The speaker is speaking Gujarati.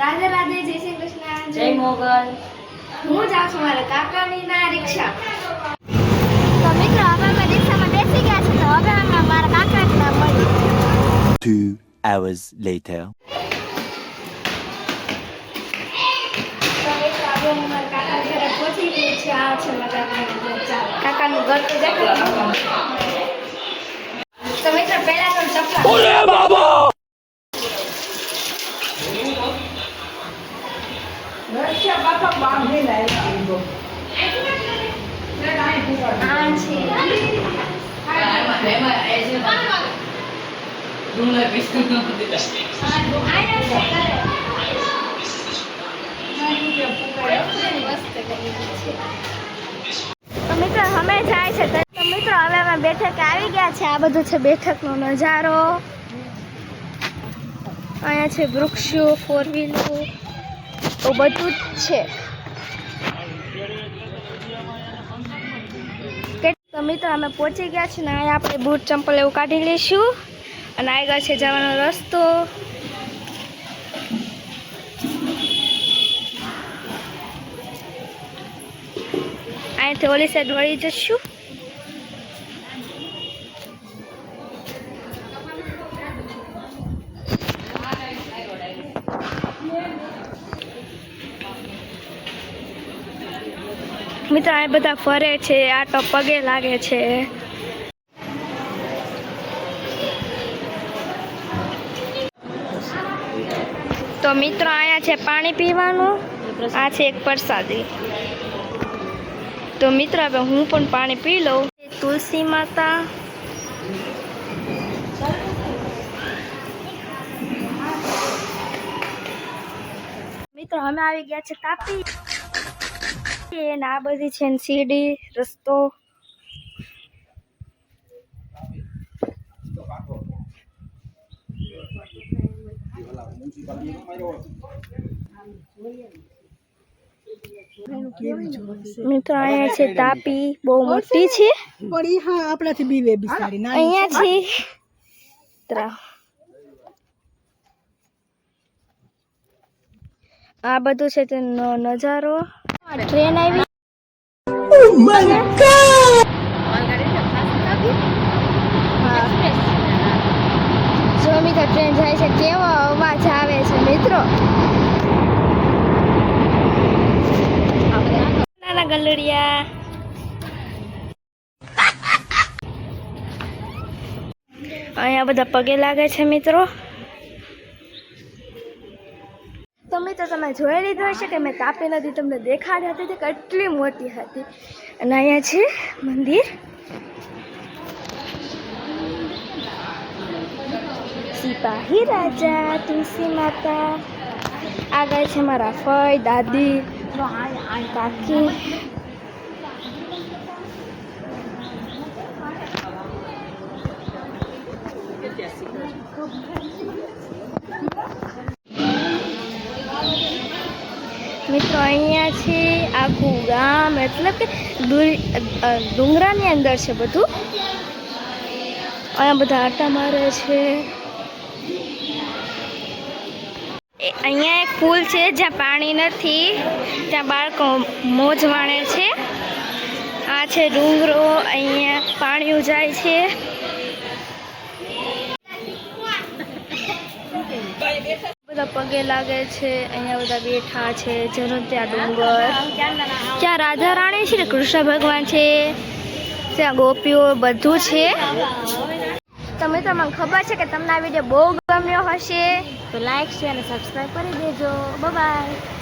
રાધે રાધે જય શ્રી કૃષ્ણ. જય મોગલ. હું જાઉં છું મારા કાકાની ના રિક્ષા તો મિત્રો હવે અમે રિક્ષામાં બેસી ગયા છે તો હવે અમે મારા કાકાને ના મળીએ Two hours later. તો મિત્રો હવે કાકા ઘરે પહોંચી ગઈ છે આ છે મારા કાકાનું ઘર તો દેખાય. તો મિત્રો પહેલા તો ચપલા આ છે તો મિત્રો અમે જાય છે તો તો મિત્રો હવે અમે બેઠક આવી ગયા છે. આ બધું છે બેઠકનો નજારો. અહીંયા છે વૃક્ષો ફોર વ્હીલો તો બધું જ છે. તો અમે પહોંચી ગયા છીએ ને અહીંયા આપણે બૂટ ચંપલ એવું કાઢી લઈશું. અને આગળ છે જવાનો રસ્તો. અહીંથી ઓલી સાઈડ વળી જશું. મિત્રો, આ બધા ફરે છે આટો પગે લાગે છે. તો મિત્રો, અહીંયા છે પાણી પીવાનું, આ છે એક પ્રસાદી. તો મિત્ર, હવે હું પણ પાણી પી લઉં. તુલસી માતા. મિત્રો, અમે આવી ગયા છે તાપી. અને આ બધી છે સીડી રસ્તો. મિત્રો અહીંયા છે તાપી બહુ મોટી છે. પણ હા આપણાથી બીવે બિચારી નાની અહીંયા છે ત્રા. આ બધું છે તેનો નજારો. ટ્રેન આવી. હા. જો મિત્રો ટ્રેન જાય છે કેવો અવાજ આવે છે મિત્રો? નાના ગલડિયા. અહીંયા બધા પગે લાગે છે મિત્રો. તો તમે જોઈ લીધું હશે કે મેં તાપી નદી તમને દેખાડી હતી, તે કેટલી મોટી હતી. અને અહીંયા છે મંદિર. સિપાહી રાજા, તુલસી માતા. આગળ છે મારા ફઈ, દાદી, કાકી. મિત્રો, અહીંયા છે આખું ગામ મતલબ કે ડુંગ- ડુંગરાની અંદર છે બધું. અહીંયા બધા આટા મારે છે. અહીંયા એક પુલ છે જ્યાં પાણી નથી, ત્યાં બાળકો મોજ માણે છે. આ છે ડુંગરો, અહીંયા પાણીઓ જાય છે. બધા પગે લાગે છે, અહીંયા બધા બેઠા છે જેનો ત્યાં ડુંગર. ત્યાં રાધા રાણી છે ને, કૃષ્ણ ભગવાન છે, ત્યાં ગોપીઓ બધું છે. તમે તો મને ખબર છે કે તમને આ વીડિયો બહુ ગમ્યો હશે. તો લાઈક શેર અને સબસ્ક્રાઈબ કરી દેજો. બાય